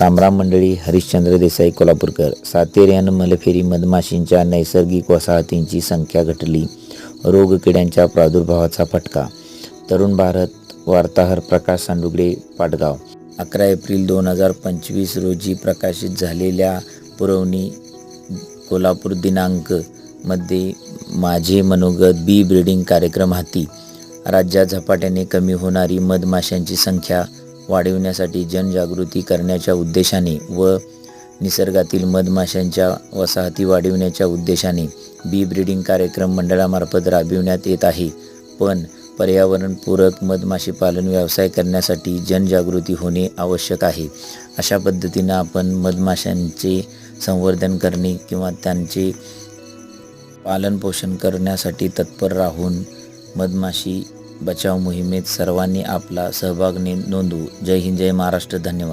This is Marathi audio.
रामराम मंडळी हरिश्चंद्र देसाई कोल्हापूरकर. सातेऱ्यानं मलफेरी मधमाशींच्या नैसर्गिक वसाहतींची संख्या घटली. रोगकिड्यांच्या प्रादुर्भावाचा फटका. तरुण भारत वार्ताहर प्रकाश सांडुगडे पाटगाव. अकरा एप्रिल दोन हजार पंचवीस रोजी प्रकाशित झालेल्या पुरवणी कोल्हापूर दिनांकमध्ये माझे मनोगत बी ब्रीडिंग कार्यक्रम हाती. राज्यात झपाट्याने कमी होणारी मधमाशांची संख्या वाढविण्यासाठी जनजागृती करण्याच्या उद्देशाने व निसर्गातील मधमाशांच्या वसाहती वाढविण्याच्या उद्देशाने बी ब्रीडिंग कार्यक्रम मंडळामार्फत राबविण्यात येत आहे. पण पर्यावरणपूरक मधमाशी पालन व्यवसाय करण्यासाठी जनजागृती होणे आवश्यक आहे. अशा पद्धतीनं आपण मधमाशांचे संवर्धन करणे किंवा त्यांचे पालनपोषण करण्यासाठी तत्पर राहून मधमाशी बचाव मोहिमेत सर्वांनी आपला सहभाग ने नोंदवू. जय हिंद जय महाराष्ट्र. धन्यवाद.